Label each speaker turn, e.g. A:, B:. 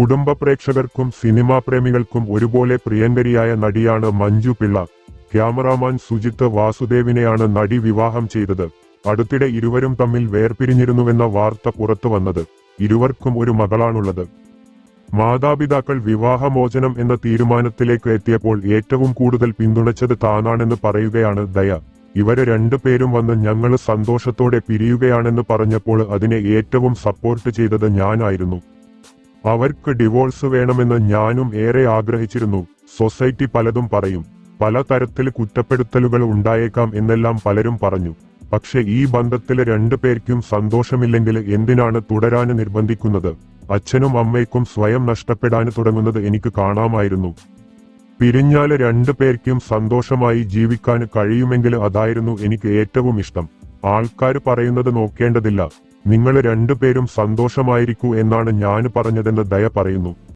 A: കുടുംബ പ്രേക്ഷകർക്കും സിനിമാ പ്രേമികൾക്കും ഒരുപോലെ പ്രിയങ്കരിയായ നടിയാണ് മഞ്ജു പിള്ള. ക്യാമറാമാൻ സുജിത്ത് വാസുദേവിനെയാണ് നടി വിവാഹം ചെയ്തത്. അടുത്തിടെ ഇരുവരും തമ്മിൽ വേർപിരിഞ്ഞിരുന്നുവെന്ന വാർത്ത പുറത്തു വന്നത് ഇരുവർക്കും ഒരു മകളാണുള്ളത്. മാതാപിതാക്കൾ വിവാഹമോചനം എന്ന തീരുമാനത്തിലേക്ക് എത്തിയപ്പോൾ ഏറ്റവും കൂടുതൽ പിന്തുണച്ചത് താനാണെന്ന് പറയുകയാണ് ദയ. ഇവർ രണ്ടുപേരും വന്ന് ഞങ്ങൾ സന്തോഷത്തോടെ പിരിയുകയാണെന്ന് പറഞ്ഞപ്പോൾ അതിനെ ഏറ്റവും സപ്പോർട്ട് ചെയ്തത് ഞാനായിരുന്നു. അവർക്ക് ഡിവോഴ്സ് വേണമെന്ന് ഞാനും ഏറെ ആഗ്രഹിച്ചിരുന്നു. സൊസൈറ്റി പലതും പറയും. പല തരത്തിൽ കുറ്റപ്പെടുത്തലുകൾ ഉണ്ടായേക്കാം എന്നെല്ലാം പലരും പറഞ്ഞു. പക്ഷെ ഈ ബന്ധത്തിൽ രണ്ടു പേർക്കും സന്തോഷമില്ലെങ്കിൽ എന്തിനാണ് തുടരാൻ നിർബന്ധിക്കുന്നത്? അച്ഛനും അമ്മയ്ക്കും സ്വയം നഷ്ടപ്പെടാൻ തുടങ്ങുന്നത് എനിക്ക് കാണാമായിരുന്നു. പിരിഞ്ഞാൽ രണ്ടു പേർക്കും സന്തോഷമായി ജീവിക്കാൻ കഴിയുമെങ്കിൽ അതായിരുന്നു എനിക്ക് ഏറ്റവും ഇഷ്ടം. ആൾക്കാർ പറയുന്നത് നോക്കേണ്ടതില്ല. നിങ്ങൾ രണ്ടുപേരും സന്തോഷമായിരിക്കൂ എന്നാണ് ഞാൻ പറഞ്ഞതെന്ന് ദയ പറയുന്നു.